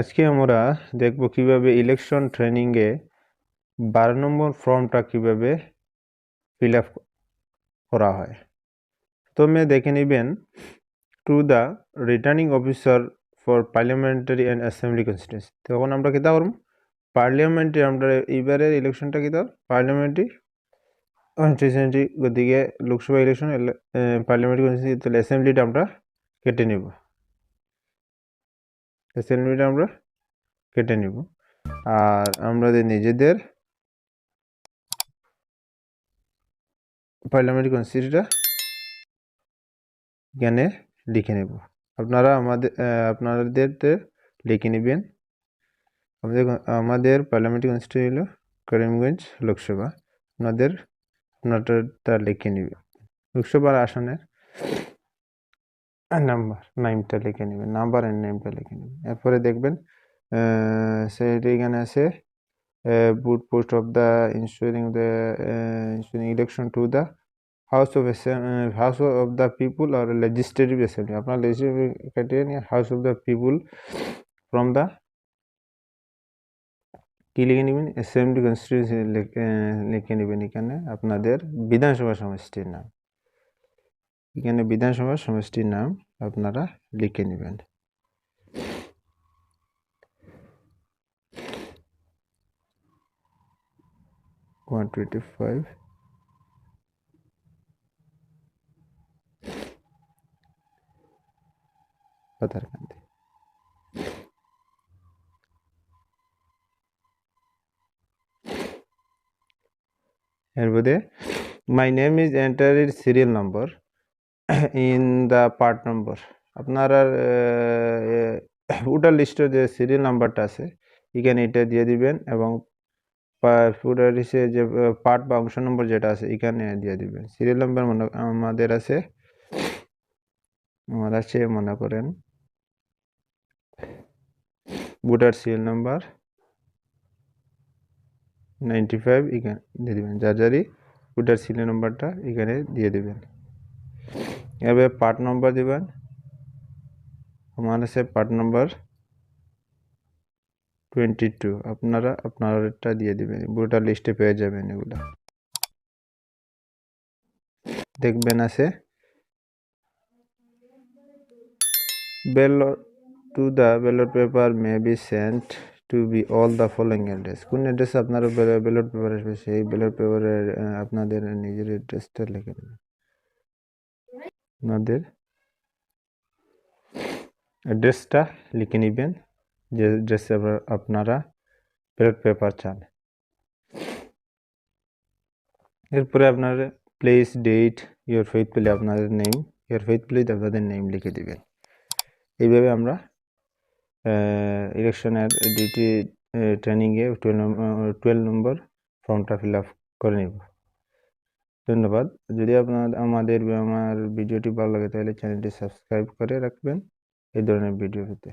আজকে আমরা দেখব কীভাবে ইলেকশন ট্রেনিংয়ে বারো নম্বর ফর্মটা কীভাবে ফিল আপ করা হয়। প্রথমে দেখে নেবেন to the returning officer for parliamentary and assembly constituency তখন আমরা কিতা করব? পার্লামেন্টারি আমরা এইবারের ইলেকশনটা কিতা? পার্লামেন্টারি কনস্টিটিউন্সি গতিকে লোকসভা ইলেকশন পার্লামেন্টারি কনস্টিটিউন্সি তাহলে অ্যাসেম্বলিটা আমরা কেটে নেব। অ্যাসেম্বলিটা আমরা কেটে নিব। আর আমাদের নিজেদের পার্লামেন্টারি কনস্টিটিউটা এখানে লিখে নেব। আপনারা আমাদের আপনাদেরতে লিখে নেবেন। আমাদের আমাদের পার্লামেন্টারি কনস্টিটিউট হলো করিমগঞ্জ লোকসভা। আপনাদের আপনারটা লিখে নেবেন। লোকসভার আসনের নাম্বার নাইমটা লিখে নেবেন নাম্বার অ্যান্ড নেমটা লিখে নেবেন। এরপরে দেখবেন সেটি এখানে আছে boot post of the insuring the insuring election to the house of house of the people R legislative assembly আপনার লেজিসলেটিভ ক্রাইটেরিয়া নিয়ে house of the people from the কী লিখে নেবেন? অ্যাসেম্বলি কনস্টিটিউন্সি লিখে নেবেন এখানে আপনাদের বিধানসভা সমষ্টির নাম। এখানে বিধানসভা সমষ্টির নাম আপনারা লিখে নেবেন। ওয়ান পাতারকান্দি এরপরে my name is enter serial number in the part number আপনার ওটার লিস্টের যে সিরিয়াল নাম্বারটা আছে, এখানে এটা দিয়ে দিবেন এবং ফুটার যে পার্ট বা অংশ নম্বর যেটা আছে, এখানে দিয়ে দিবেন। সিরিয়াল নাম্বার মনে, আমাদের আছে, আমার আছে, মনে করেন voter serial number ninety five এখানে দিয়ে দেবেন। যার যারই ভোটার সিরিয়াল নাম্বারটা এখানে দিয়ে দেবেন। এভাবে পার্ট নম্বর দেবেন। আমার আছে পার্ট নম্বর টোয়েন্টি টু আপনারা আপনারটা দিয়ে দেবেন। পুরোটা লিস্টে পেয়ে যাবেন এগুলা। দেখবেন আছে। Ballot to the ballot paper may be sent to be all the following address কোন অ্যাড্রেসে আপনারা ব্যালট পেপার আসবে, সেই ব্যালট পেপারের আপনাদের নিজের অ্যাড্রেসটা লিখে নেবেন আপনাদের অ্যাড্রেসটা লিখে নেবেন, যে অ্যাড্রেসে আপনারা ব্যালট পেপার চান। এরপরে আপনার প্লেস ডেট ইয়োর প্লে আপনাদের নেম ইয়োর ফেইথফুলি আপনাদের নেম লিখে দেবেন। এইভাবে আমরা ইলেকশনের ডিউটি ট্রেনিংয়ে টুয়েলভ টুয়েলভ নম্বর ফর্মটা ফিল আপ করে নেব। ধন্যবাদ যদি আপনার আমাদের আমার ভিডিওটি ভালো লাগে তাহলে চ্যানেলটি সাবস্ক্রাইব করে রাখবেন এই ধরনের ভিডিও পেতে